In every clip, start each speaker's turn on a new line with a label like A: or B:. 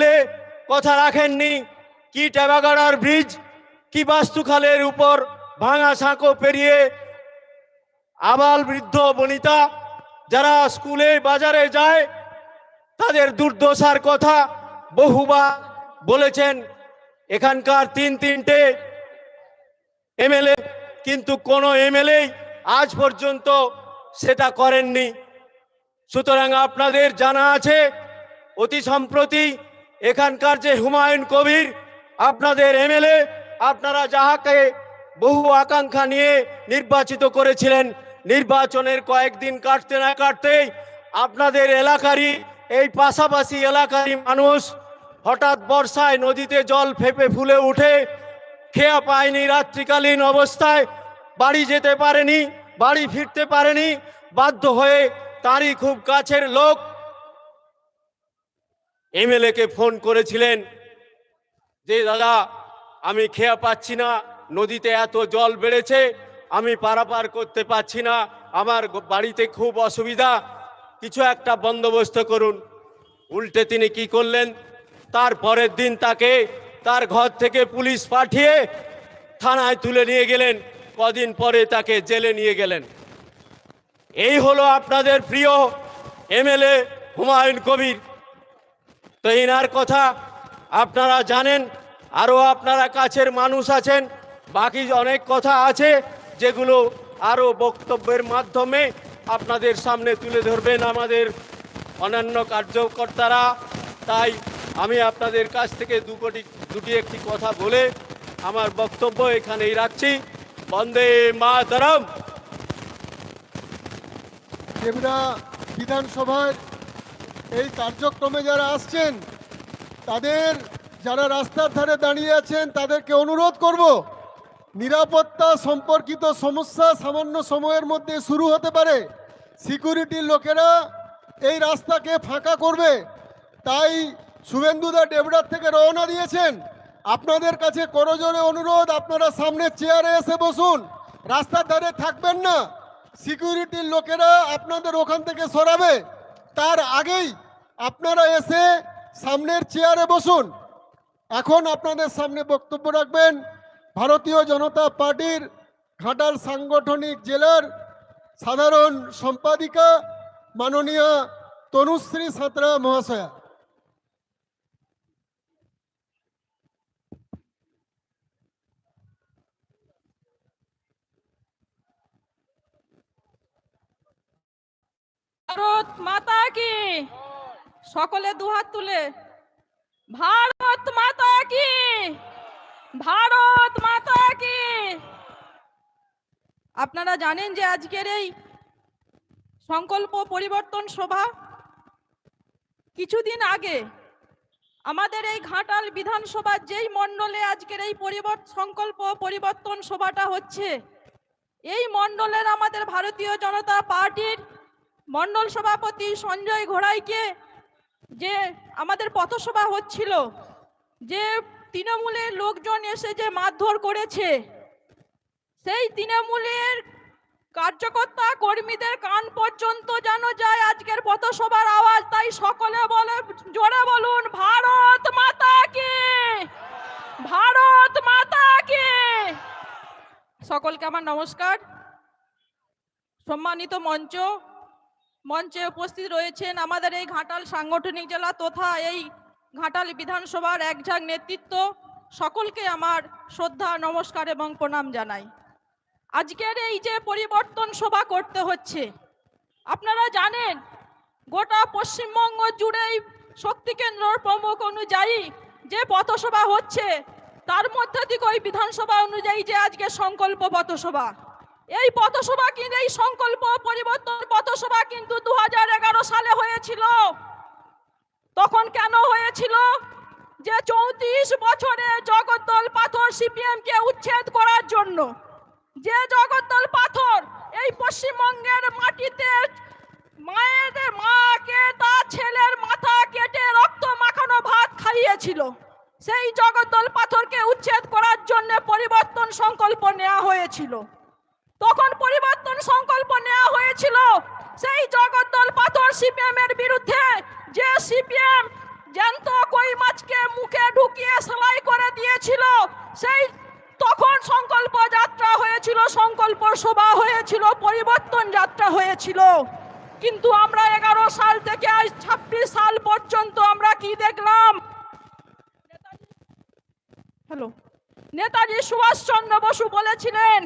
A: MLA কথা রাখেননি। কি টেবাগাড়ার ব্রিজ, কি বাস্তুখালের উপর ভাঙা সাঁকো পেরিয়ে আবাল বৃদ্ধ বনিতা, যারা স্কুলে বাজারে যায়, তাদের দুর্দশার কথা বহুবার বলেছেন। এখানকার তিন তিনটে এমএলএ, কিন্তু কোনো এমএলএ আজ পর্যন্ত সেটা করেননি। সুতরাং আপনাদের জানা আছে, অতি সম্প্রতি এখানকার যে হুমায়ুন কবির, আপনাদের এমএলএ, আপনারা যাহাকে বহু আকাঙ্ক্ষা নিয়ে নির্বাচিত করেছিলেন, নির্বাচনের কয়েকদিন কাটতে না কাটতেই আপনাদের এলাকারই, এই পাশাপাশি এলাকারই মানুষ হঠাৎ বর্ষায় নদীতে জল ফেপে ফুলে উঠে, খেয়া পায়নি রাত্রিকালীন অবস্থায়, বাড়ি যেতে পারেনি, বাড়ি ফিরতে পারেনি, বাধ্য হয়ে তারই খুব কাছের লোক এমএলএ কে ফোন করেছিলেন যে, দাদা, আমি খেয়া পাচ্ছি না, নদীতে এত জল বেড়েছে, আমি পারাপার করতে পারছি না, আমার বাড়িতে খুব অসুবিধা, কিছু একটা বন্দোবস্ত করুন। উল্টে তিনি কি করলেন? তার পরের দিন তাকে তার ঘর থেকে পুলিশ পাঠিয়ে থানায় তুলে নিয়ে গেলেন। কদিন পরে তাকে জেলে নিয়ে গেলেন। এই হলো আপনাদের প্রিয় এমএলএ হুমায়ুন কবির। তো এনার কথা আপনারা জানেন, আরও আপনারা কাছের মানুষ আছেন, বাকি অনেক কথা আছে যেগুলো আরও বক্তব্যের মাধ্যমে আপনাদের সামনে তুলে ধরবেন আমাদের অন্যান্য কার্যকর্তারা। তাই আমি আপনাদের কাছ থেকে দু কোটি, দুটি একটি কথা বলে আমার বক্তব্য এখানেই রাখছি। বন্দে মাতরম।
B: দেবরা বিধানসভার এই কার্যক্রমে যারা আসছেন, তাদের যারা রাস্তার ধারে দাঁড়িয়ে আছেন, তাদেরকে অনুরোধ করব, নিরাপত্তা সম্পর্কিত সমস্যা সামান্য সময়ের মধ্যে শুরু হতে পারে। সিকিউরিটির লোকেরা এই রাস্তাকে ফাঁকা করবে। তাই শুভেন্দুদা ডেবরার থেকে রওনা দিয়েছেন। আপনাদের কাছে করজোরে অনুরোধ, আপনারা সামনে চেয়ারে এসে বসুন। রাস্তার ধারে থাকবেন না। সিকিউরিটির লোকেরা আপনাদের ওখান থেকে সরাবে। তার আগেই আপনারা এসে সামনের চেয়ারে বসুন। এখন আপনাদের সামনে বক্তব্য রাখবেন, ভারতীয় জনতা পার্টির ঘাটাল সাংগঠনিক জেলার সাধারণ সম্পাদিকা মাননীয় তনুশ্রী সাঁতরা মহাশয়া।
C: ভারত মাতা কি? সকলে দুহাত তুলে। ভারত মাতা কি? ভারত মাতা কি? আপনারা জানেন যে আজকের এই সংকল্প পরিবর্তন সভা কিছুদিন আগে আমাদের এই ঘাটাল বিধানসভার যেই মণ্ডলে আজকের এই পরিবর্তন সংকল্প পরিবর্তন সভাটা হচ্ছে, এই মণ্ডলের আমাদের ভারতীয় জনতা পার্টির মণ্ডল সভাপতি সঞ্জয় ঘোড়াইকে যে আমাদের পথসভা হচ্ছিল, যে তৃণমূলের লোকজন এসে যে মারধর করেছে, সেই তৃণমূলের কার্যকর্তা কর্মীদের কান পর্যন্ত যেন যায় আজকের পথসভার আওয়াজ, তাই সকলে বলে, জোরে বলুন, ভারত মাতা কি? ভারত মাতা কি? সকলকে আমার নমস্কার। সম্মানিত মঞ্চ মঞ্চে উপস্থিত রয়েছেন আমাদের এই ঘাটাল সাংগঠনিক জেলা তথা এই ঘাটাল বিধানসভার একঝাঁক নেতৃত্ব। সকলকে আমার শ্রদ্ধা, নমস্কার এবং প্রণাম জানাই। আজকের এই যে পরিবর্তন সভা করতে হচ্ছে, আপনারা জানেন, গোটা পশ্চিমবঙ্গ জুড়েই শক্তি কেন্দ্র প্রমুখ অনুযায়ী যে পথসভা হচ্ছে, তার মধ্যে থেকে ওই বিধানসভা অনুযায়ী যে আজকে সংকল্প পথসভা। এই পথসভা কিন্তু, এই সংকল্প পরিবর্তন পথসভা কিন্তু দু হাজার এগারো সালে হয়েছিল। তখন কেন হয়েছিল? যে চৌত্রিশ বছরে জগদ্দল পাথর সিপিএম কে উচ্ছেদ করার জন্য। যে জগদ্দল পাথর এই পশ্চিমবঙ্গের মাটিতে মায়ের মাকে, তার ছেলের মাথা কেটে রক্ত মাখানো ভাত খাইয়েছিল, সেই জগদ্দল পাথরকে উচ্ছেদ করার জন্য পরিবর্তন সংকল্প নেওয়া হয়েছিল। তখন পরিবর্তন সংকল্প নেওয়া হয়েছিল। সেই জগদ্দল পাথর সিপিএম এর বিরুদ্ধে যে সিপিএম জ্যান্ত কই মাছকে মুখে ঢুকিয়ে সেলাই করে দিয়েছিল, সেই তখন সংকল্প যাত্রা হয়েছিল, সংকল্প সভা হয়েছিল, পরিবর্তন যাত্রা হয়েছিল। কিন্তু আমরা এগারো সাল থেকে আজ ছাব্বিশ সাল পর্যন্ত আমরা কি দেখলাম? হ্যালো। নেতাজি সুভাষচন্দ্র বসু বলেছিলেন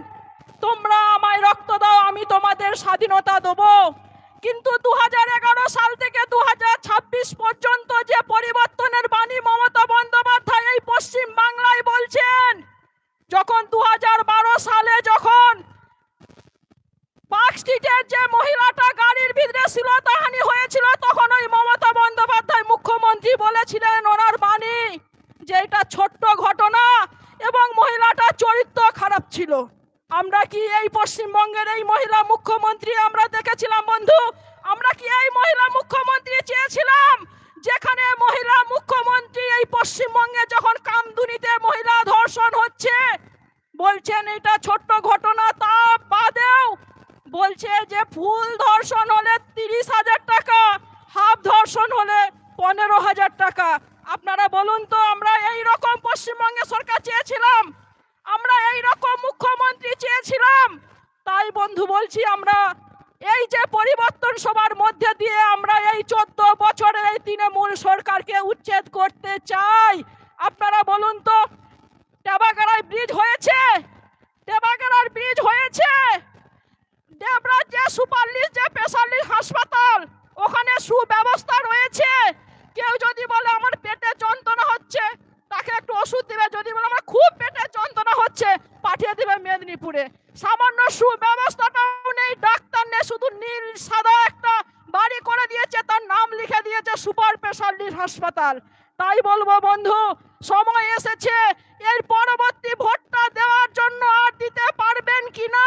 C: তোমরা আমায় রক্ত দাও, আমি তোমাদের স্বাধীনতা দেবো। কিন্তু দু হাজার এগারো সাল থেকে দু হাজার ছাব্বিশ পর্যন্ত যে পরিবর্তনের বাণী মমতা বন্দ্যোপাধ্যায় এই পশ্চিম বাংলায় বলছেন, যখন দু হাজার বারো সালে যখন পার্ক স্ট্রিটের যে মহিলাটা গাড়ির ভিতরে শ্লীলতাহানি হয়েছিল, তখন ওই মমতা বন্দ্যোপাধ্যায় মুখ্যমন্ত্রী বলেছিলেন, ওনার বাণী যে এটা ছোট্ট ঘটনা এবং মহিলাটার চরিত্র খারাপ ছিল। আমরা কি এই পশ্চিমবঙ্গের এই মহিলা মুখ্যমন্ত্রী আমরা দেখেছিলাম, বন্ধু? আমরা কি এই মহিলা মুখ্যমন্ত্রী চেয়েছিলাম? যেখানে মহিলা মুখ্যমন্ত্রী এই পশ্চিমবঙ্গে যখন কামদুনিতে মহিলা ধর্ষণ হচ্ছে, বলছেন এটা ছোট্ট ঘটনা, তা বাদেও বলছে যে ফুল ধর্ষণ হলে তিরিশ হাজার টাকা, হাফ ধর্ষণ হলে পনেরো হাজার টাকা। আপনারা বলুন তো, আমরা এই রকম পশ্চিমবঙ্গে সরকার চেয়েছিলাম আমরা এই রকম মুখ্যমন্ত্রী চেয়েছিলাম। তাই বন্ধু বলছি আমরা, এই যে পরিবর্তন সবার মধ্যে দিয়ে আমরা এই চোদ্দ বছরের এই তৃণমূল সরকারকে উচ্ছেদ করতে চাই। আপনারা বলুন তো টেবাগাড়ায় ব্রিজ হয়েছে? টেবাগাড়ার ব্রিজ হয়েছে? দেবরাজ যে সুপারলিস্ট যে স্পেশালিস্ট হাসপাতাল, ওখানে সুব্যবস্থা রয়েছে। কেউ যদি বলে আমার পেটে যন্ত্রণা হচ্ছে তাকে একটু ওষুধ দেবে, যদি বলে আমার খুব পেটে যন্ত্রণা হচ্ছে, পাঠিয়ে দেবে মেদিনীপুরে। সামান্য সুব্যবস্থাটাও নেই, ডাক্তার নেই, শুধু নীল, সাদা একটা বাড়ি করে দিয়েছে, তার নাম লিখে দিয়েছে, সুপার স্পেশালিস্ট হাসপাতাল। তাই বলব বন্ধু, সময় এসেছে, এর পরবর্তী ভোটটা দেওয়ার জন্য আর দিতে পারবেন কিনা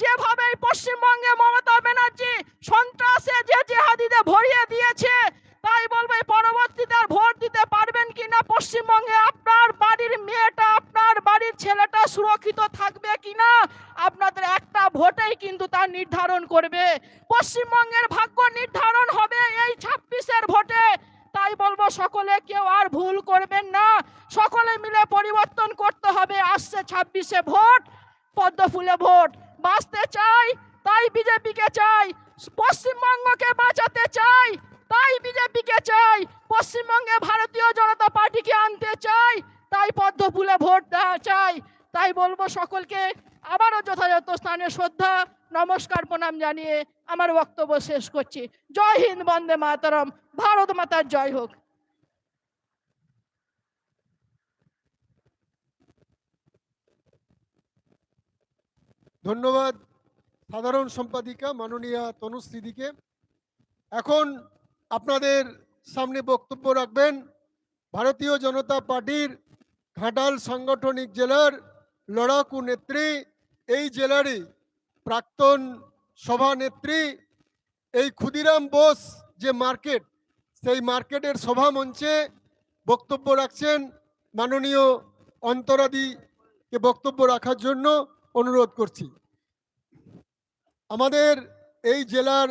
C: যেভাবে এই পশ্চিমবঙ্গে মমতা ব্যানার্জি সন্ত্রাসে যে জেহাদিদের ভরিয়ে দিয়েছে, তাই বলব এই পরবর্তীতে আর ভোট দিতে পারবেন কিনা পশ্চিমবঙ্গে আপনার বাড়ির মেয়েটা আপনার বাড়ির ছেলেটা সুরক্ষিত থাকবে কিনা আপনাদের একটা ভোটেই কিন্তু তা নির্ধারণ করবে পশ্চিমবঙ্গের ভাগ্য নির্ধারণ হবে এই ছাব্বিশের ভোটে তাই বলব সকলে কেউ আর ভুল করবেন না সকলে মিলে পরিবর্তন করতে হবে আসছে ছাব্বিশে ভোট পদ্ম ফুলে ভোট বাঁচতে চাই তাই বিজেপিকে চাই পশ্চিমবঙ্গকে বাঁচাতে চাই তাই বিজেপিকে চাই পশ্চিমবঙ্গে ভারতীয় জনতা পার্টিকে আনতে চাই তাই পদ্ম ফুলে ভোট দেওয়া চাই তাই বলব সকলকে আবারও যথাযথ স্থানে শ্রদ্ধা নমস্কার প্রণাম জানিয়ে আমার বক্তব্য শেষ করছি। জয় হিন্দ, বন্দে মাতরম। ভারত মাতার জয় হোক।
B: ধন্যবাদ সাধারণ সম্পাদিকা মাননীয়া তনুশ্রীদিকে এখন আপনাদের সামনে বক্তব্য রাখবেন ভারতীয় জনতা পার্টির ঘাটাল সাংগঠনিক জেলার লড়াকু নেত্রী। এই জেলারই প্রাক্তন সভানেত্রী এই ক্ষুদিরাম বোস যে মার্কেট, সেই মার্কেটের সভা মঞ্চে বক্তব্য রাখছেন মাননীয় অন্তরাদিকে বক্তব্য রাখার জন্য অনুরোধ করছি। আমাদের এই জেলার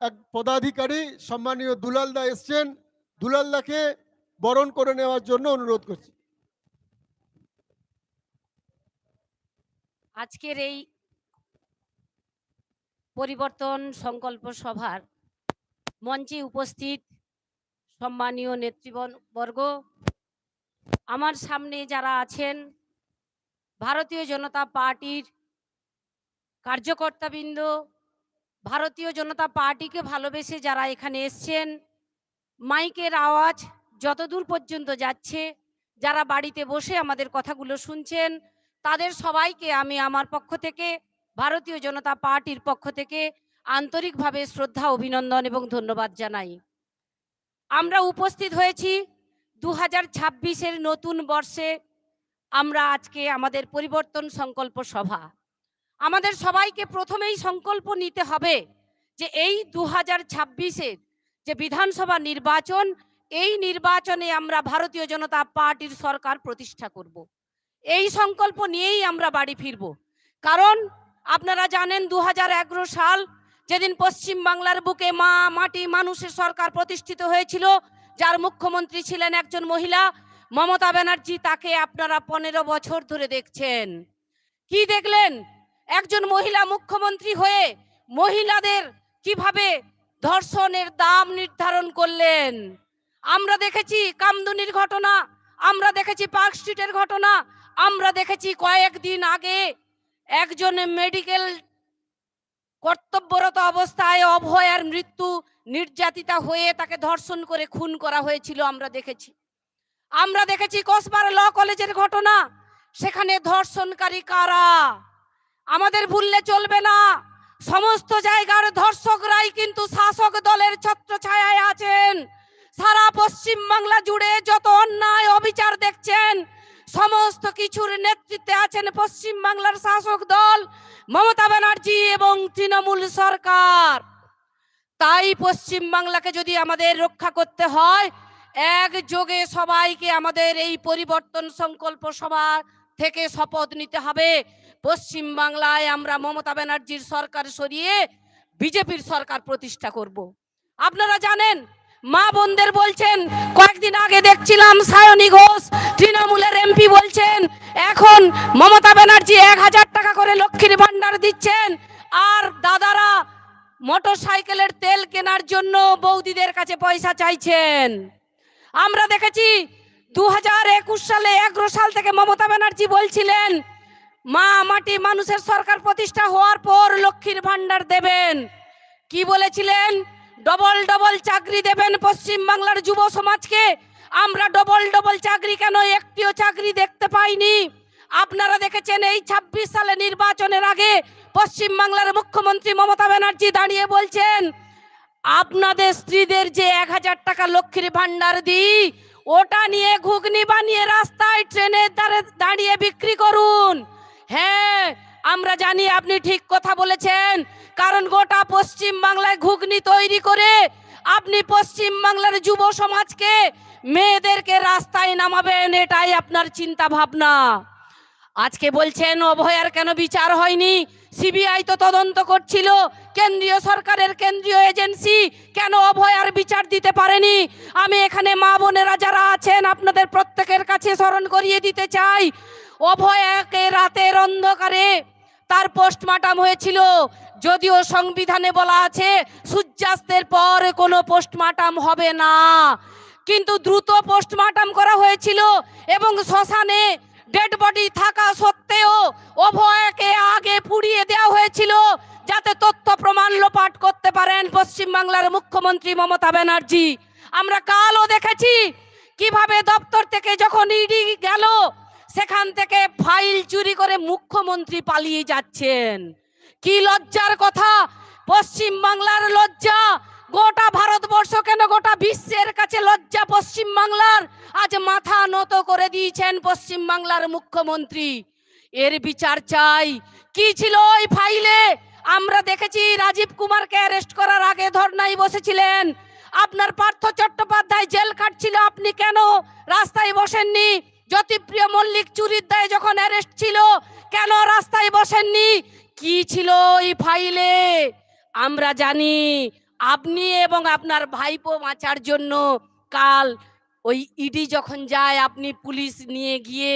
B: এক পদাধিকারী সম্মানীয় দুলালদা এসছেন। দুলালদাকে বরণ করে নেওয়ার জন্য অনুরোধ করছি।
D: আজকের এই পরিবর্তন সংকল্প সভার মঞ্চে উপস্থিত সম্মানীয় নেতৃবর্গ আমার সামনে যারা আছেন, ভারতীয় জনতা পার্টির কার্যকর্তাবৃন্দ, ভারতীয় জনতা পার্টিকে ভালোবেসে যারা এখানে এসছেন, মাইকের আওয়াজ যতদূর পর্যন্ত যাচ্ছে, যারা বাড়িতে বসে আমাদের কথাগুলো শুনছেন, তাদের সবাইকে আমি আমার পক্ষ থেকে ভারতীয় জনতা পার্টির পক্ষ থেকে আন্তরিকভাবে শ্রদ্ধা, অভিনন্দন এবং ধন্যবাদ জানাই। আমরা উপস্থিত হয়েছি দু হাজার ছাব্বিশের নতুন বর্ষে আমরা আজকে আমাদের পরিবর্তন সংকল্প সভা। আমাদের সবাইকে প্রথমেই সংকল্প নিতে হবে যে এই দু হাজার ছাব্বিশের যে বিধানসভা নির্বাচন, এই নির্বাচনে আমরা ভারতীয় জনতা পার্টির সরকার প্রতিষ্ঠা করব। এই সংকল্প নিয়েই আমরা বাড়ি ফিরব। কারণ আপনারা জানেন দু হাজার এগারো সাল যেদিন পশ্চিম বাংলার বুকে মা, মাটি মানুষের সরকার প্রতিষ্ঠিত হয়েছিল, যার মুখ্যমন্ত্রী ছিলেন একজন মহিলা, মমতা ব্যানার্জি তাকে আপনারা পনেরো বছর ধরে দেখছেন। কি দেখলেন? একজন মহিলা মুখ্যমন্ত্রী হয়ে মহিলাদের কীভাবে ধর্ষণের দাম নির্ধারণ করলেন? আমরা দেখেছি কামদুনির ঘটনা, আমরা দেখেছি পার্ক স্ট্রিটের ঘটনা, আমরা দেখেছি কয়েকদিন আগে একজন মেডিকেল কর্তব্যরত অবস্থায় অভয়ার মৃত্যু নির্যাতিতা হয়ে তাকে ধর্ষণ করে খুন করা হয়েছিল, আমরা দেখেছি। আমরা দেখেছি কসবার ল কলেজের ঘটনা, সেখানে ধর্ষণকারী কারা? আমাদের ভুললে চলবে না। সমস্ত জায়গার ধর্ষকরাই কিন্তু শাসক দলের ছত্র ছায়ায় আছেন। সারা পশ্চিম বাংলা জুড়ে যত অন্যায় অবিচার দেখছেন সমস্ত কিছুর নেতৃত্বে আছেন পশ্চিম বাংলার শাসক দল, মমতা ব্যানার্জি এবং তৃণমূল সরকার। তাই পশ্চিম বাংলাকে যদি আমাদের রক্ষা করতে হয় একযোগে সবাইকে আমাদের এই পরিবর্তন সংকল্প সভা থেকে শপথ নিতে হবে। পশ্চিম বাংলায় আমরা মমতা ব্যানার্জির সরকার সরিয়ে বিজেপির সরকার প্রতিষ্ঠা করব। আপনারা জানেন মা বোনদের বলছেন, কয়েকদিন আগে দেখছিলাম সায়নী ঘোষ, তৃণমূলের এমপি বলছেন, এখন মমতা ব্যানার্জি এক হাজার টাকা করে লক্ষ্মীর ভান্ডার দিচ্ছেন, আর দাদারা মোটর সাইকেলের তেল কেনার জন্য বৌদিদের কাছে পয়সা চাইছেন। আমরা দেখেছি দু হাজার একুশ সালে এগারো সাল থেকে মমতা ব্যানার্জি বলছিলেন, মা মাটি মানুষের সরকার প্রতিষ্ঠা হওয়ার পর লক্ষ্মীর ভান্ডার দেবেন। কি বলেছিলেন? ডবল ডবল চাকরি দেবেন পশ্চিম বাংলার যুব সমাজকে। আমরা ডবল ডবল চাকরি কেন একটিও চাকরি দেখতে পাইনি? আপনারা দেখেছেন এই ছাব্বিশ সালে নির্বাচনের আগে পশ্চিম বাংলার মুখ্যমন্ত্রী মমতা ব্যানার্জি দাঁড়িয়ে বলছেন, আপনাদের স্ত্রীদের যে এক হাজার টাকা লক্ষ্মীর ভান্ডার দিই, ওটা নিয়ে ঘুগনি বানিয়ে রাস্তায় ট্রেনের দ্বারে দাঁড়িয়ে বিক্রি করুন। হ্যাঁ আমরা জানি আপনি ঠিক কথা বলেছেন। কারণ গোটা পশ্চিম বাংলায় ঘুগনি তৈরি করে আপনি পশ্চিম বাংলার যুব সমাজকে মেয়েদেরকে রাস্তায় নামাবেন, এটাই আপনার চিন্তা ভাবনা আজকে বলছেন, অভয়ার কেন বিচার হয়নি? সিবিআই তো তদন্ত করছিল, কেন্দ্রীয় সরকারের কেন্দ্রীয় এজেন্সি কেন অভয়ার বিচার দিতে পারেনি? আমি এখানে মা বোনেরা যারা আছেন, আপনাদের প্রত্যেকের কাছে স্মরণ করিয়ে দিতে চাই, অভয়াকে রাতের অন্ধকারে তার পোস্টমার্টাম হয়েছিল। যদিও সংবিধানে বলা আছে, সূর্যাস্তের পর কোনো পোস্টমার্টাম হবে না। কিন্তু দ্রুত পোস্টমার্টাম করা হয়েছিল এবং শ্মশানে ডেড বডি থাকা সত্ত্বেও অভয়কে আগে পুড়িয়ে দেওয়া হয়েছিল যাতে তথ্য প্রমাণ লোপাট করতে পারেন পশ্চিমবাংলার মুখ্যমন্ত্রী মমতা ব্যানার্জি। আমরা কালও দেখেছি কীভাবে দপ্তর থেকে যখন ইডি গেল, সেখান থেকে ফাইল চুরি করে মুখ্যমন্ত্রী পালিয়ে যাচ্ছেন। কি লজ্জার কথা? পশ্চিম বাংলার লজ্জা। গোটা ভারতবর্ষ কেন গোটা বিশ্বের কাছে লজ্জা পশ্চিম বাংলার? আজ মাথা নত করে দিয়েছেন পশ্চিম বাংলার মুখ্যমন্ত্রী। এর বিচার চাই। কি ছিল ওই ফাইলে? আমরা দেখেছি রাজীব কুমারকে অ্যারেস্ট করার আগে ধর্নায় বসেছিলেন। আপনার পার্থ চট্টোপাধ্যায় জেল খাটছিল, আপনি কেন রাস্তায় বসেননি? জ্যোতিপ্রিয় মল্লিক চুরির দায়ে যখন অ্যারেস্ট ছিল, কেন রাস্তায় বসেননি? কি ছিল ওই ফাইলে? আমরা জানি আপনি এবং আপনার ভাইপো বাঁচার জন্য কাল ওই ইডি যখন যায়, আপনি পুলিশ নিয়ে গিয়ে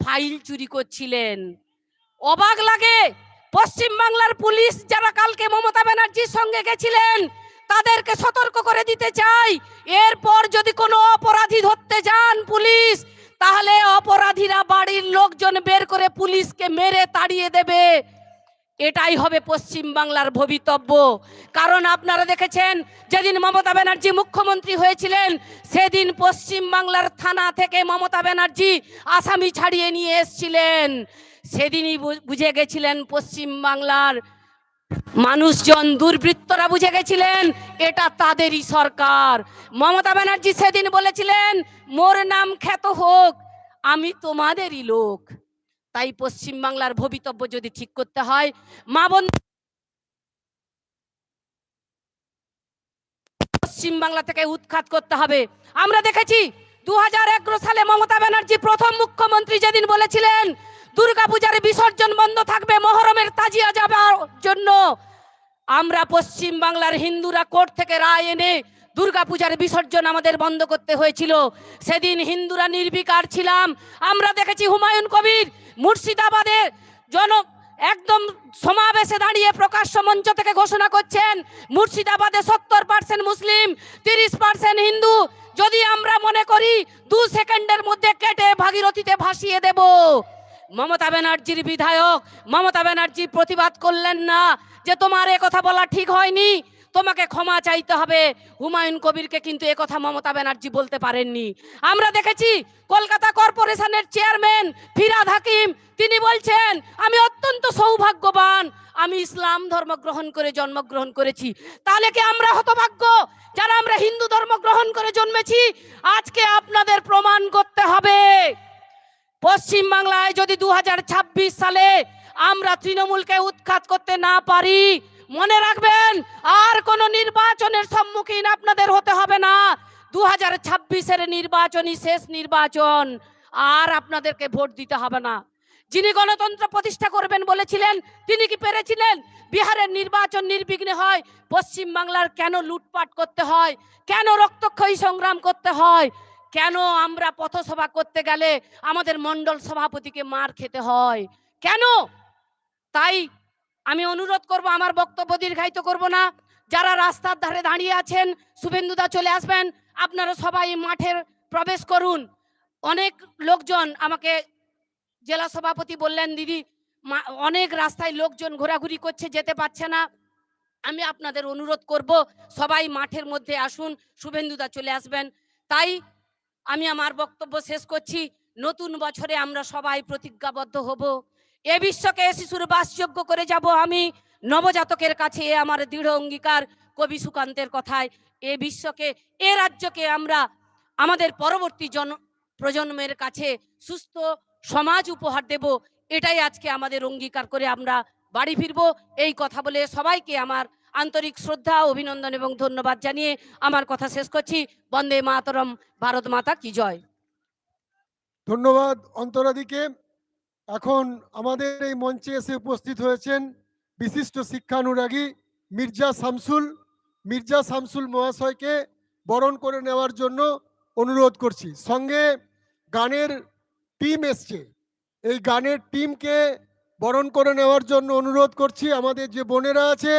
D: ফাইল চুরি করছিলেন। অবাক লাগে পশ্চিম বাংলার পুলিশ যারা কালকে মমতা ব্যানার্জির সঙ্গে গেছিলেন, তাদেরকে সতর্ক করে দিতে চাই। এরপর যদি কোনো অপরাধী ধরতে যান পুলিশ, তাহলে অপরাধীরা বাড়ির লোকজন বের করে পুলিশকে মেরে তাড়িয়ে দেবে। এটাই হবে পশ্চিম বাংলার ভবিতব্য। কারণ আপনারা দেখেছেন, যেদিন মমতা ব্যানার্জি মুখ্যমন্ত্রী হয়েছিলেন, সেদিন পশ্চিম বাংলার থানা থেকে মমতা ব্যানার্জি আসামি ছাড়িয়ে নিয়ে এসছিলেন। সেদিনই বুঝে গেছিলেন পশ্চিম বাংলার মানুষজন, দুর্বৃত্তরা বুঝে গেছিলেন, এটা তাদেরই সরকার। মমতা ব্যানার্জি সেদিন বলেছিলেন, মোর নাম খ্যাত হোক, আমি তোমাদেরই লোক। তাই পশ্চিম বাংলার ভবিতব্য যদি ঠিক করতে হয়, মা বোন পশ্চিম বাংলা থেকে উৎখাত করতে হবে। আমরা দেখেছি দু সালে মমতা ব্যানার্জি প্রথম মুখ্যমন্ত্রী যেদিন বলেছিলেন, দুর্গাপূজার বিসর্জন বন্ধ থাকবে, মহরমের তাজিয়া যাবার জন্য। আমরা পশ্চিম বাংলার হিন্দুরা কোর্ট থেকে রায় এনে দুর্গাপূজার বিসর্জন আমাদের বন্ধ করতে হয়েছিল। সেদিন হিন্দুরা নির্বিকার ছিলাম। আমরা দেখেছি হুমায়ুন কবির মুর্শিদাবাদের জন একদম সমাবেশে দাঁড়িয়ে প্রকাশ্য মঞ্চ থেকে ঘোষণা করছেন, মুর্শিদাবাদে সত্তর পার্সেন্ট মুসলিম, তিরিশ পার্সেন্ট হিন্দু। যদি আমরা মনে করি, দু সেকেন্ডের মধ্যে কেটে ভাগীরথীতে ভাসিয়ে দেব। মমতা ব্যানার্জির বিধায়ক, মমতা ব্যানার্জি প্রতিবাদ করলেন না যে তোমার এ কথা বলা ঠিক হয়নি। তোমাকে ক্ষমা চাইতে হবে। হুমায়ুন কবিরকে কিন্তু কথা মমতা ব্যানার্জি বলতে পারেননি। আমরা দেখেছি কলকাতা কর্পোরেশনের চেয়ারম্যান ফিরাদ হাকিম, তিনি বলছেন, আমি অত্যন্ত সৌভাগ্যবান, আমি ইসলাম ধর্ম গ্রহণ করে জন্মগ্রহণ করেছি। তাহলে কি আমরা হতভাগ্য? যারা আমরা হিন্দু ধর্ম গ্রহণ করে জন্মেছি, আজকে আপনাদের প্রমাণ করতে হবে। পশ্চিম বাংলায় যদি দু হাজার ছাব্বিশ সালে আমরা তৃণমূলকে উৎখাত করতে না পারি মনে রাখবেন, আর কোন নির্বাচনের সম্মুখীন আপনাদের হতে হবে না। দু হাজার ছাব্বিশের নির্বাচনই শেষ নির্বাচন, আর আপনাদেরকে ভোট দিতে হবে না। যিনি গণতন্ত্র প্রতিষ্ঠা করবেন বলেছিলেন, তিনি কি পেরেছিলেন? বিহারের নির্বাচন নির্বিঘ্নে হয় পশ্চিম বাংলার কেন লুটপাট করতে হয়? কেন রক্তক্ষয়ী সংগ্রাম করতে হয়? কেন আমরা পথসভা করতে গেলে আমাদের মণ্ডল সভাপতিকে মার খেতে হয়? কেন? তাই আমি অনুরোধ করব, আমার বক্তব্য দীর্ঘায়িত করব না। যারা রাস্তার ধারে দাঁড়িয়ে আছেন শুভেন্দুদা চলে আসবেন। আপনারা সবাই মাঠের প্রবেশ করুন। অনেক লোকজন আমাকে জেলা সভাপতি বললেন, দিদি অনেক রাস্তায় লোকজন ঘোরাঘুরি করছে, যেতে পারছে না। আমি আপনাদের অনুরোধ করব, সবাই মাঠের মধ্যে আসুন শুভেন্দুদা চলে আসবেন। তাই আমি আমার বক্তব্য শেষ করছি। নতুন বছরে আমরা সবাই প্রতিজ্ঞাবদ্ধ হব। এ বিশ্বকে শিশুর বাসযোগ্য করে যাব আমি। নবজাতকের কাছে আমার দৃঢ় অঙ্গীকার। কবি সুকান্তের কথায়, এ বিশ্বকে, এ রাজ্যকে আমরা আমাদের পরবর্তী জন, প্রজন্মের কাছে সুস্থ সমাজ উপহার দেব। এটাই আজকে আমাদের অঙ্গীকার করে আমরা বাড়ি ফিরবো। এই কথা বলে সবাইকে আমার আন্তরিক শ্রদ্ধা, অভিনন্দন এবং ধন্যবাদ জানিয়ে আমার কথা শেষ করছি। বন্দে মাতরম, ভারত মাতা কি জয়।
B: ধন্যবাদ অন্তরাদিকে এখন আমাদের এই মঞ্চে এসে উপস্থিত হয়েছেন বিশিষ্ট শিক্ষানুরাগী মির্জা শামসুল। মির্জা শামসুল মহাশয়কে বরণ করে নেওয়ার জন্য অনুরোধ করছি। সঙ্গে গানের টিম এসছে। এই গানের টিমকে বরণ করে নেওয়ার জন্য অনুরোধ করছি। আমাদের যে বোনেরা আছে,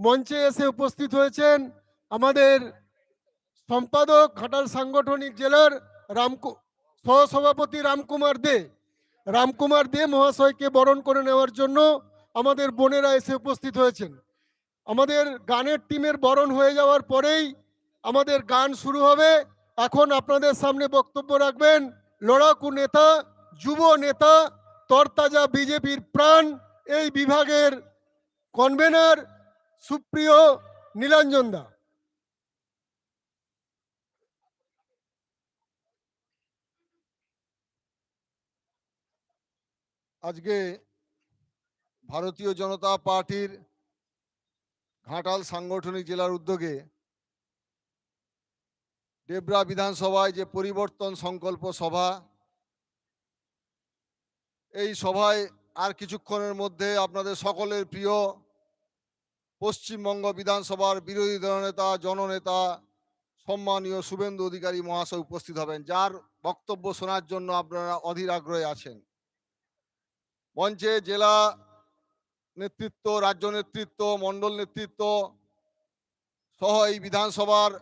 B: মঞ্চে এসে উপস্থিত হয়েছেন আমাদের সম্পাদক ঘাটাল সাংগঠনিক জেলার রামকু সহসভাপতি রামকুমার দে। রামকুমার দে মহাশয়কে বরণ করে নেওয়ার জন্য আমাদের বোনেরা এসে উপস্থিত হয়েছেন। আমাদের গানের টিমের বরণ হয়ে যাওয়ার পরেই আমাদের গান শুরু হবে। এখন আপনাদের সামনে বক্তব্য রাখবেন, লড়াকু নেতা, যুব নেতা, তরতাজা বিজেপির প্রাণ, এই বিভাগের কনভেনার সুপ্রিয় নীলাঞ্জন দা।
E: আজকে ভারতীয় জনতা পার্টির ঘাটাল সাংগঠনিক জেলার উদ্যোগে ডেবরা বিধানসভায় যে পরিবর্তন সংকল্প সভা, এই সভায় আর কিছুক্ষণের মধ্যে আপনাদের সকলের প্রিয় পশ্চিমবঙ্গ বিধানসভার বিরোধী দলনেতা জননেতা, সম্মানীয় শুভেন্দু অধিকারী মহাশয় উপস্থিত হবেন, যার বক্তব্য শোনার জন্য আপনারা অধীর আগ্রহে আছেন। মঞ্চে জেলা নেতৃত্ব, রাজ্য নেতৃত্ব, মণ্ডল নেতৃত্ব সহ এই বিধানসভার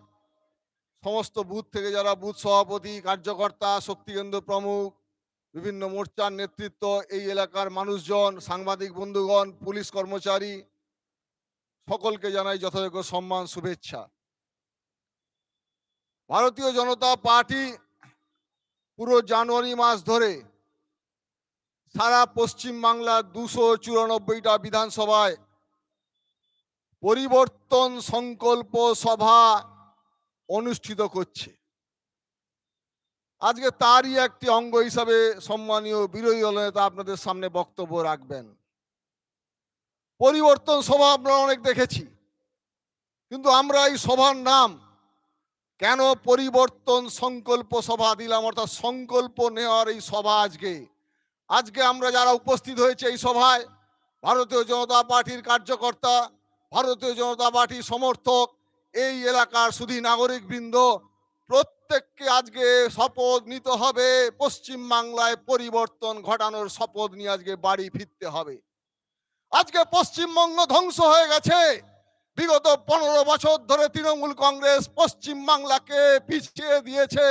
E: সমস্ত বুথ থেকে যারা বুথ সভাপতি, কার্যকর্তা, শক্তিকেন্দ্র প্রমুখ, বিভিন্ন মোর্চার নেতৃত্ব, এই এলাকার মানুষজন, সাংবাদিক বন্ধুগণ, পুলিশ কর্মচারী, সকলকে জানাই যথাযোগ্য সম্মান, শুভেচ্ছা। ভারতীয় জনতা পার্টি পুরো জানুয়ারি মাস ধরে সারা পশ্চিম বাংলার দুশো চুরানব্বইটা বিধানসভায় পরিবর্তন সংকল্প সভা অনুষ্ঠিত করছে। আজকে তারই একটি অঙ্গ হিসাবে সম্মানীয় বিরোধী দল নেতা আপনাদের সামনে বক্তব্য রাখবেন। পরিবর্তন সভা আমরা অনেক দেখেছি, কিন্তু আমরা এই সভার নাম কেন পরিবর্তন সংকল্প সভা দিলাম, অর্থাৎ সংকল্প নেওয়ার এই সভা আজকে আজকে আমরা যারা উপস্থিত হয়েছে এই সভায়, ভারতীয় জনতা পার্টির কার্যকর্তা, ভারতীয় জনতা পার্টির সমর্থক, এই এলাকার শুধু নাগরিক বৃন্দ প্রত্যেককে আজকে শপথ নিতে হবে। পশ্চিম বাংলায় পরিবর্তন ঘটানোর শপথ নিয়ে আজকে বাড়ি ফিরতে হবে। আজকে পশ্চিমবঙ্গ ধ্বংস হয়ে গেছে। বিগত পনেরো বছর ধরে তৃণমূল কংগ্রেস পশ্চিম বাংলাকে পিছিয়ে দিয়েছে।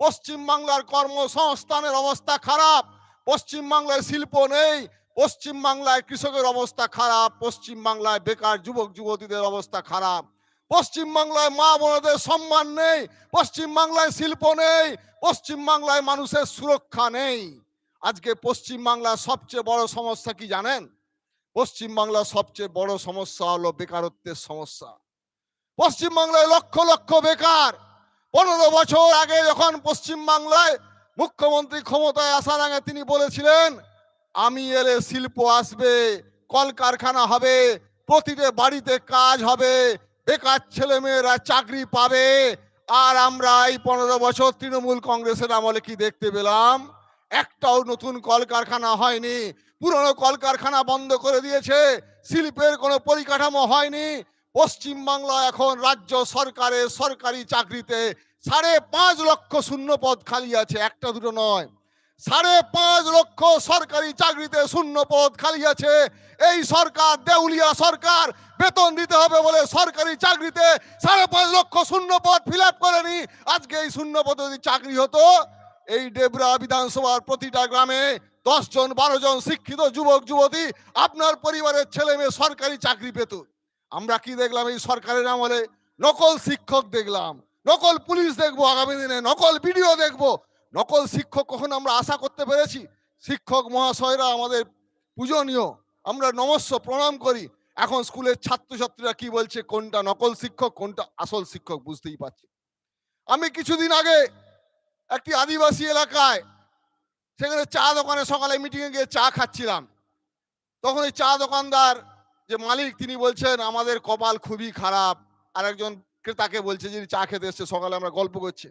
E: পশ্চিম বাংলার কর্মসংস্থানের অবস্থা খারাপ। পশ্চিম বাংলায় শিল্প নেই, পশ্চিম বাংলায় কৃষকের অবস্থা খারাপ, পশ্চিম বাংলায় বেকার যুবক যুবতীদের অবস্থা খারাপ, পশ্চিম বাংলায় মা বোনদের সম্মান নেই, পশ্চিম বাংলায় শিল্প নেই, পশ্চিম বাংলায় মানুষের সুরক্ষা নেই। আজকে পশ্চিম বাংলার সবচেয়ে বড় সমস্যা কি জানেন? পশ্চিম বাংলার সবচেয়ে বড় সমস্যা হলো বেকারত্বের সমস্যা। পশ্চিম বাংলায় লক্ষ লক্ষ বেকার। পনেরো বছর আগে যখন পশ্চিম বাংলায় মুখ্যমন্ত্রী ক্ষমতায় আসার আগে তিনি বলেছিলেন, আমি এলে শিল্প আসবে, কলকারখানা হবে, প্রতিটা বাড়িতে কাজ হবে, বেকার ছেলে মেয়েরা চাকরি পাবে, আর আমরা এই পনেরো বছর তৃণমূল কংগ্রেসের আমলে কি দেখতে পেলাম? একটাও নতুন কলকারখানা হয়নি, পুরনো কলকারখানা বন্ধ করে দিয়েছে, শিল্পের কোনো পরিকাঠামো হয়নি, পশ্চিমবাংলা এখন রাজ্য সরকারের সরকারি চাকরিতে সাড়ে পাঁচ লক্ষ শূন্য পদ খালি আছে, একটা দুটো নয়। সাড়ে পাঁচ লক্ষ সরকারি চাকরিতে শূন্য পদ খালি আছে। এই সরকার, দেউলিয়া সরকার, বেতন দিতে হবে বলে সরকারি চাকরিতে সাড়ে পাঁচ লক্ষ শূন্য পদ ফিল আপ করেনি। আজকে এই শূন্য পদ যদি চাকরি হতো, এই ডেবরা বিধানসভার প্রতিটা গ্রামে দশ জন, বারো জন শিক্ষিত যুবক, যুবতী আপনার পরিবারের ছেলে মেয়ে সরকারি চাকরি পেত। আমরা কি দেখলাম এই সরকারের আমলে? নকল শিক্ষক দেখলাম। নকল পুলিশ দেখব আগামী দিনে, নকল ভিডিও দেখব। নকল শিক্ষক কখন আমরা আশা করতে পেরেছি? শিক্ষক মহাশয়রা আমাদের পূজনীয়, আমরা নমস্য, প্রণাম করি। এখন স্কুলের ছাত্রছাত্রীরা কি বলছে? কোনটা নকল শিক্ষক, কোনটা আসল শিক্ষক বুঝতেই পারছি আমি কিছুদিন আগে একটি আদিবাসী এলাকায় সেখানে চা দোকানে সকালে মিটিংয়ে গিয়ে চা খাচ্ছিলাম। তখন এই চা দোকানদার যে মালিক, তিনি বলছেন, আমাদের কপাল খুবই খারাপ। আর একজন ক্রেতাকে বলছে যে চা খেতে এসছে, সকালে আমরা গল্প করছি।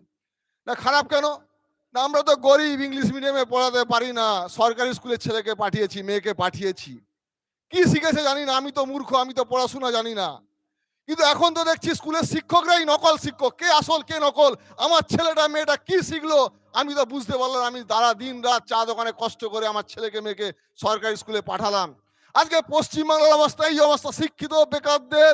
E: না, খারাপ কেন? না, আমরা তো গরিব, ইংলিশ মিডিয়ামে পড়াতে পারি না। সরকারি স্কুলের ছেলেকে পাঠিয়েছি, মেয়েকে পাঠিয়েছি। কি শিখেছে জানি না, আমি তো মূর্খ, আমি তো পড়াশোনা জানি না। কিন্তু এখন তো দেখছি স্কুলের শিক্ষকরাই নকল শিক্ষক। কে আসল, কে নকল? আমার ছেলেটা, মেয়েটা কি শিখলো? আমি তো বুঝতে পারলাম আমি তারা দিন রাত চা দোকানে কষ্ট করে আমার ছেলেকে, মেয়েকে সরকারি স্কুলে পাঠালাম। আজকে পশ্চিমবাংলার অবস্থা, এই অবস্থা, শিক্ষিত বেকারদের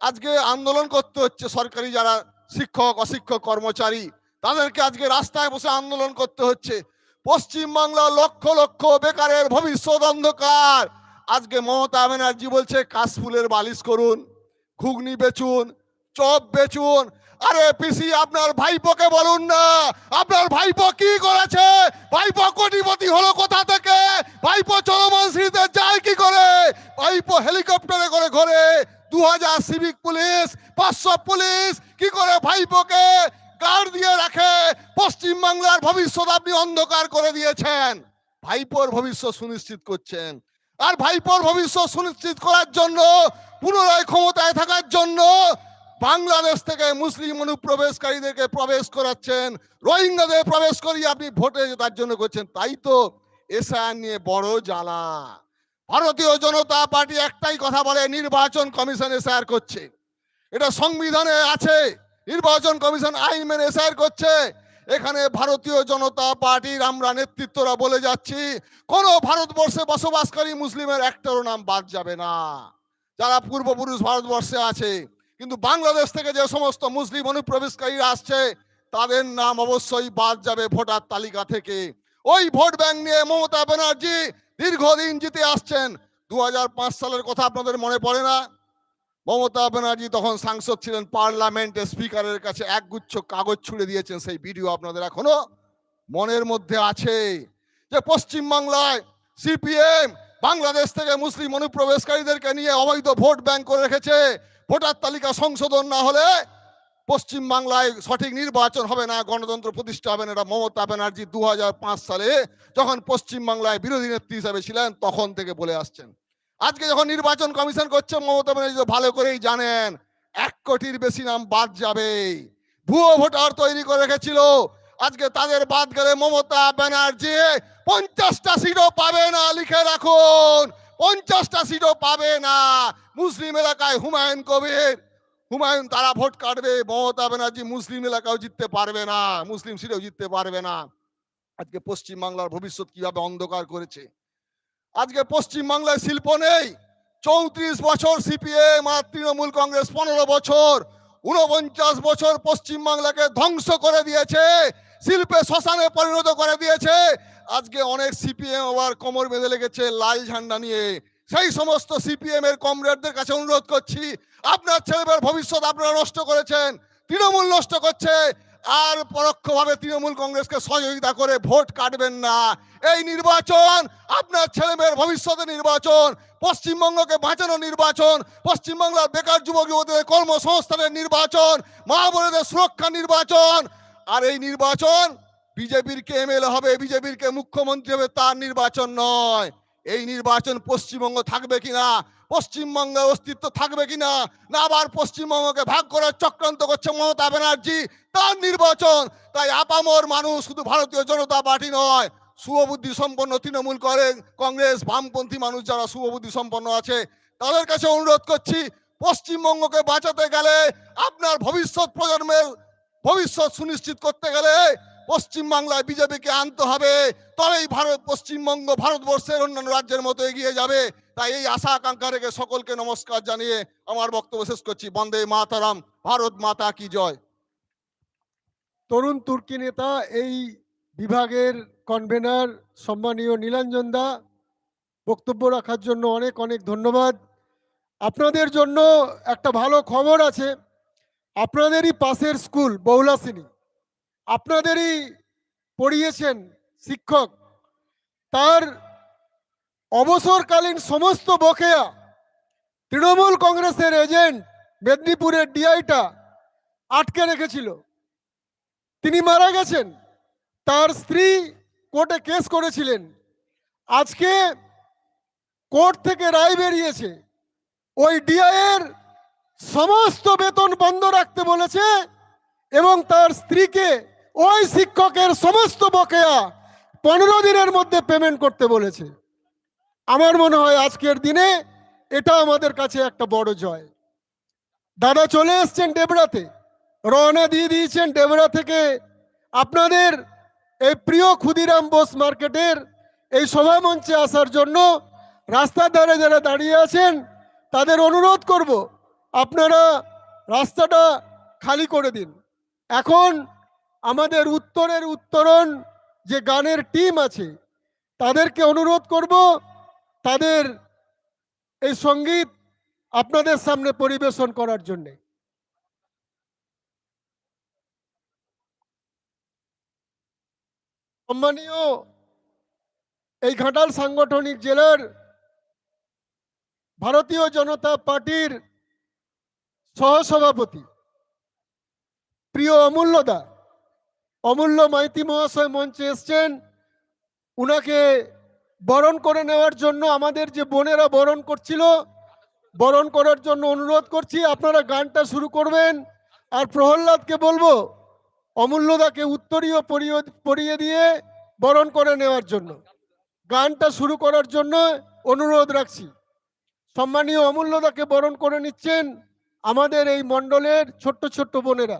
E: আজকে আন্দোলন করতে হচ্ছে সরকারি যারা শিক্ষক, অশিক্ষক, কর্মচারী, তাদেরকে আজকে রাস্তায় বসে আন্দোলন করতে হচ্ছে। পশ্চিমবাংলা লক্ষ লক্ষ বেকারের ভবিষ্যৎ অন্ধকার। আজকে মমতা ব্যানার্জি বলছে, কাশফুলের বালিশ করুন, ঘুগনি বেচুন, চপ বেচুন। আরে পিসি, আপনার ভাইপোকে বলুন না। আপনার ভাইপো কি করেছে? ভাইপো কোটিপতি হলো কোথা থেকে? ভাইপো চলমান সিঁড়িতে যায় কি করে? ভাইপো হেলিকপ্টারে করে ঘোরে দু হাজার সিভিক পুলিশ পাঁচশো পুলিশ কি করে ভাইপোকে গার্ড দিয়ে রাখে? পশ্চিম বাংলার ভবিষ্যৎ আপনি অন্ধকার করে দিয়েছেন। ভাইপোর ভবিষ্যৎ সুনিশ্চিত করছেন। আর ভাইপোর ভবিষ্যৎ সুনিশ্চিত করার জন্য, পুনরায় ক্ষমতায় থাকার জন্য বাংলাদেশ থেকে মুসলিম অনুপ্রবেশকারীদেরকে প্রবেশ করাচ্ছেন। রোহিঙ্গাদের প্রবেশ করিয়ে আপনি ভোটে তার জন্য করছেন। তাই তো এসআইআর নিয়ে বড় জ্বালা। ভারতীয় জনতা পার্টি একটাই কথা বলে, নির্বাচন কমিশন এসআইআর করছে। এটা সংবিধানে আছে, নির্বাচন কমিশন আইন মেনে এসআইআর করছে। এখানে ভারতীয় জনতা পার্টির আমরা নেতৃত্বরা বলে যাচ্ছি, কোন ভারতবর্ষে বসবাসকারী মুসলিমের একটারও নাম বাদ যাবে না। যারা পূর্বপুরুষ ভারতবর্ষে আছে, কিন্তু বাংলাদেশ থেকে যে সমস্ত মুসলিম অনুপ্রবেশকারীরা আসছে, তাদের নাম অবশ্যই বাদ যাবে ভোটার তালিকা থেকে। ওই ভোট ব্যাংক নিয়ে মমতা ব্যানার্জি দীর্ঘদিন জিতে আসছেন। দু হাজার পাঁচ সালের কথা আপনাদের মনে পড়ে না? মমতা ব্যানার্জি তখন সাংসদ ছিলেন পার্লামেন্টে, স্পিকারের কাছে একগুচ্ছ কাগজ ছুড়ে দিয়েছেন সেই ভিডিও আপনাদের এখনও মনের মধ্যে আছে। যে পশ্চিম বাংলায় সিপিএম বাংলাদেশ থেকে মুসলিম অনুপ্রবেশকারীদেরকে নিয়ে অবৈধ ভোট ব্যাংক করে রেখেছে। ভোটার তালিকা সংশোধন না হলে পশ্চিম বাংলায় সঠিক নির্বাচন হবে না, গণতন্ত্র প্রতিষ্ঠা হবে না, এটা মমতা ব্যানার্জি দু হাজার পাঁচ সালে যখন পশ্চিম বাংলায় বিরোধী নেত্রী হিসাবে ছিলেন, তখন থেকে বলে আসছেন। আজকে যখন নির্বাচন কমিশন করছে, মমতা ব্যানার্জি তো ভালো করেই জানেন, এক কোটির বেশি নাম বাদ যাবে। ভুয়ো ভোটার তৈরি করে রেখেছিল। আজকে তাদের বাদ গেলে মমতা ব্যানার্জি পঞ্চাশটা সিটও পাবে না, লিখে রাখুন। পঞ্চাশটা সিটও পাবে না। মুসলিম এলাকায় হুমায়ুন কবির হুমায়ুন, তারা ভোট কাটবে। মমতা ব্যানার্জি মুসলিম এলাকাও জিততে পারবে না, মুসলিম সিটেও জিততে পারবে না। আজকে পশ্চিম বাংলার ভবিষ্যৎ কীভাবে অন্ধকার করেছে। আজকে পশ্চিম বাংলায় শিল্প নেই। চৌত্রিশ বছর সিপিএম আর তৃণমূল কংগ্রেস পনেরো বছর উনপঞ্চাশ বছর পশ্চিমবাংলাকে ধ্বংস করে দিয়েছে, শিল্পে শ্মশানে পরিণত করে দিয়েছে। আজকে অনেক সিপিএম আবার কোমর বেঁধে লেগেছে, লাল ঝান্ডা নিয়ে। সেই সমস্ত সিপিএম এর কমরেডদের কাছে অনুরোধ করছি, আপনার ছেলেমেয়ের ভবিষ্যৎ আপনারা নষ্ট করেছেন, তৃণমূল নষ্ট করছে, আর পরোক্ষভাবে তৃণমূল কংগ্রেসকে সহযোগিতা করে ভোট কাটবেন না। এই নির্বাচন, আপনার ছেলেমেয়ের ভবিষ্যতের নির্বাচন, পশ্চিমবঙ্গকে বাঁচানোর নির্বাচন, পশ্চিমবাংলার বেকার যুবক যুবতীদের কর্মসংস্থানের নির্বাচন, মা সুরক্ষা নির্বাচন, আর এই নির্বাচন বিজেপির কে এমএলএ হবে, বিজেপির কে মুখ্যমন্ত্রী হবে, তার নির্বাচন নয়। এই নির্বাচন পশ্চিমবঙ্গ থাকবে কিনা? পশ্চিমবঙ্গের অস্তিত্ব থাকবে কিনা? না আবার পশ্চিমবঙ্গকে ভাগ করার চক্রান্ত করছে মমতা ব্যানার্জি? তার নির্বাচন। তাই আপামর মানুষ শুধু ভারতীয় জনতা পার্টি নয়, শুভবুদ্ধি সম্পন্ন তৃণমূল করে কংগ্রেস, বামপন্থী মানুষ যারা শুভবুদ্ধি সম্পন্ন আছে, তাদের কাছে অনুরোধ করছি, পশ্চিমবঙ্গকে বাঁচাতে গেলে আপনার ভবিষ্যৎ প্রজন্মের ভবিষ্যৎ সুনিশ্চিত করতে গেলে পশ্চিমবাংলায় বিজেপিকে আনতে হবে, তবেই ভারত, পশ্চিমবঙ্গ ভারতবর্ষের অন্যান্য রাজ্যের মতো এগিয়ে যাবে। তাই এই আশা আকাঙ্ক্ষা রেখে সকলকে নমস্কার জানিয়ে আমার বক্তব্য শেষ করছি। বন্দে মাতারাম, ভারত মাতা কি জয়।
B: তরুণ তুর্কি নেতা, এই বিভাগের কনভেনার সম্মানীয় নীলাঞ্জন দা, বক্তব্য রাখার জন্য অনেক অনেক ধন্যবাদ। আপনাদের জন্য একটা ভালো খবর আছে। আপনাদেরই পাশের স্কুল বহুলাসিনী আপনাদেরই পড়িয়েছেন শিক্ষক। তার অবসরকালীন সমস্ত বকেয়া তৃণমূল কংগ্রেসের এজেন্ট মেদিনীপুরের ডিআইটা আটকে রেখেছিল। তিনি মারা গেছেন। তার স্ত্রী কোর্টে কেস করেছিলেন। আজকে কোর্ট থেকে রায় বেরিয়েছে। ওই ডিআইয়ের সমস্ত বেতন বন্ধ রাখতে বলেছে এবং তার স্ত্রীকে ওই শিক্ষকের সমস্ত বকেয়া পনেরো দিনের মধ্যে পেমেন্ট করতে বলেছে। আমার মনে হয় আজকের দিনে এটা আমাদের কাছে একটা বড় জয়। দাদা চলে এসছেন ডেবরাতে রওনা দিয়ে দিয়েছেন ডেবরা থেকে। আপনাদের এই প্রিয় ক্ষুদিরাম বোস মার্কেটের এই সভামঞ্চে আসার জন্য রাস্তার ধারে যারা দাঁড়িয়ে আছেন, তাদের অনুরোধ করব, আপনারা রাস্তাটা খালি করে দিন। এখন আমাদের উত্তরের উত্তরণ যে গানের টিম আছে, তাদেরকে অনুরোধ করব, তাদের এই সংগীত আপনাদের সামনে পরিবেশন করার জন্যে। সম্মানীয় এই ঘাটাল সাংগঠনিক জেলার ভারতীয় জনতা পার্টির সহসভাপতি প্রিয় অমূল্যদা অমূল্য মাইতি মহাশয় মঞ্চে এসছেন। উনাকে বরণ করে নেওয়ার জন্য আমাদের যে বোনেরা বরণ করছিল, বরণ করার জন্য অনুরোধ করছি, আপনারা গানটা শুরু করবেন। আর প্রহ্লাদকে বলব, অমূল্যদাকে উত্তরীয় পরিয়ে দিয়ে বরণ করে নেওয়ার জন্য। গানটা শুরু করার জন্য অনুরোধ রাখছি। সম্মানীয় অমূল্যদাকে বরণ করে নিচ্ছেন আমাদের এই মণ্ডলের ছোট্ট ছোট্ট বোনেরা।